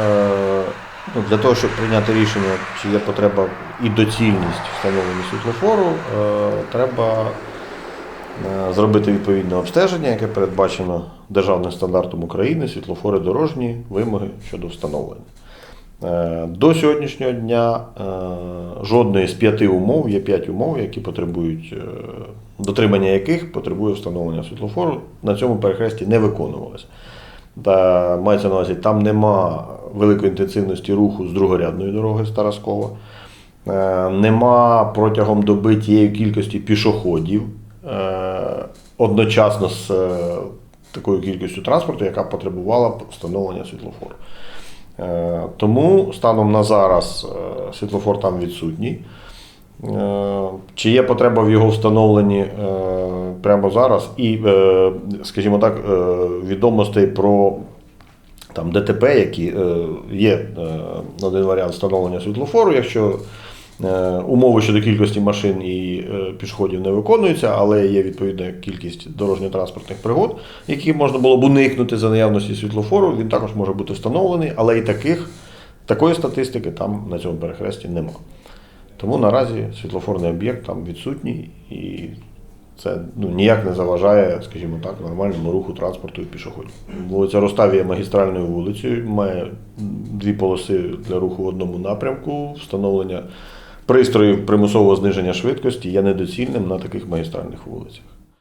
Е, ну, для того, щоб прийняти рішення, чи є потреба і доцільність встановлення світлофору, е, треба е, зробити відповідне обстеження, яке передбачено державним стандартом України, світлофори дорожні вимоги щодо встановлення. До сьогоднішнього дня жодної з п'яти умов, є п'ять умов, які потребують, дотримання яких потребує встановлення світлофору, на цьому перехресті не виконувалося. Та мається на увазі, там нема великої інтенсивності руху з другорядної дороги з. Е, Нема протягом доби тієї кількості пішоходів е, одночасно з е, такою кількістю транспорту, яка потребувала встановлення світлофору. Тому станом на зараз світлофор там відсутній. Е, Чи є потреба в його встановленні е, прямо зараз? І, е, скажімо так, відомостей про там, ДТП, які є один варіант встановлення світлофору, якщо умови щодо кількості машин і пішоходів не виконуються, але є відповідна кількість дорожньо-транспортних пригод, які можна було б уникнути за наявності світлофору, він також може бути встановлений, але і таких, такої статистики там на цьому перехресті нема. Тому наразі світлофорний об'єкт там відсутній і це ну, ніяк не заважає, скажімо так, нормальному руху транспорту і пішоходів. Вулиця Ростав є магістральною вулицею, має дві полоси для руху в одному напрямку. Встановлення пристроїв примусового зниження швидкості є недоцільним на таких магістральних вулицях.